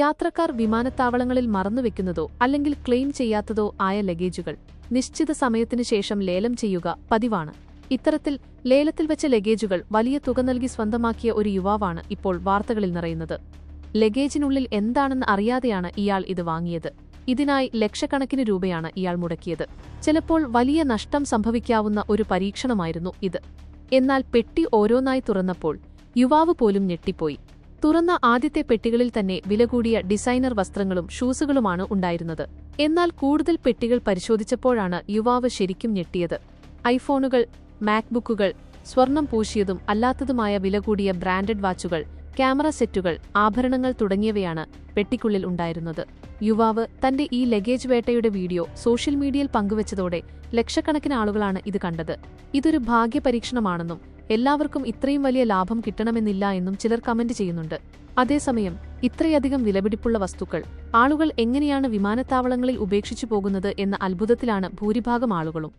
യാത്രക്കാർ വിമാനത്താവളങ്ങളിൽ മറന്നുവെക്കുന്നതോ അല്ലെങ്കിൽ ക്ലെയിം ചെയ്യാത്തതോ ആയ ലഗേജുകൾ. നിശ്ചിത സമയത്തിനു ശേഷം ലേലം ചെയ്യുക പതിവാണ്. ഇത്തരത്തിൽ ലേലത്തിൽ വെച്ച ലഗേജുകൾ വലിയ തുക നൽകി സ്വന്തമാക്കിയ ഒരു യുവാവാണ് ഇപ്പോൾ വാർത്തകളിൽ നിറയുന്നത്. ലഗേജിനുള്ളിൽ എന്താണെന്ന് അറിയാതെയാണ് ഇയാൾ ഇത് വാങ്ങിയത്. ഇതിനായി ലക്ഷക്കണക്കിന് രൂപയാണ് ഇയാൾ മുടക്കിയത്. ചിലപ്പോൾ വലിയ നഷ്ടം സംഭവിക്കാവുന്ന ഒരു പരീക്ഷണമായിരുന്നു ഇത്. എന്നാൽ പെട്ടി ഓരോന്നായി തുറന്നപ്പോൾ യുവാവ് പോലും ഞെട്ടിപ്പോയി. തുറന്ന ആദ്യത്തെ പെട്ടികളിൽ തന്നെ വില കൂടിയ ഡിസൈനർ വസ്ത്രങ്ങളും ഷൂസുകളുമാണ് ഉണ്ടായിരുന്നത്. എന്നാൽ കൂടുതൽ പെട്ടികൾ പരിശോധിച്ചപ്പോഴാണ് യുവാവ് ശരിക്കും ഞെട്ടിയത്. ഐഫോണുകൾ മാക്ബുക്കുകൾ സ്വർണം പൂശിയതും അല്ലാത്തതുമായ വില കൂടിയ ബ്രാൻഡഡ് വാച്ചുകൾ ക്യാമറ സെറ്റുകൾ ആഭരണങ്ങൾ തുടങ്ങിയവയാണ് പെട്ടിക്കുള്ളിൽ ഉണ്ടായിരുന്നത്. യുവാവ് തന്റെ ഈ ലഗേജ് വേട്ടയുടെ വീഡിയോ സോഷ്യൽ മീഡിയയിൽ പങ്കുവച്ചതോടെ ലക്ഷക്കണക്കിന് ആളുകളാണ് ഇത് കണ്ടത്. ഇതൊരു ഭാഗ്യപരീക്ഷണമാണെന്നും എല്ലാവർക്കും ഇത്രയും വലിയ ലാഭം കിട്ടണമെന്നില്ല എന്നും ചിലർ കമന്റ് ചെയ്യുന്നുണ്ട്. അതേസമയം ഇത്രയധികം വിലപിടിപ്പുള്ള വസ്തുക്കൾ ആളുകൾ എങ്ങനെയാണ് വിമാനത്താവളങ്ങളിൽ ഉപേക്ഷിച്ചു പോകുന്നത് എന്ന അത്ഭുതത്തിലാണ് ഭൂരിഭാഗം ആളുകളും.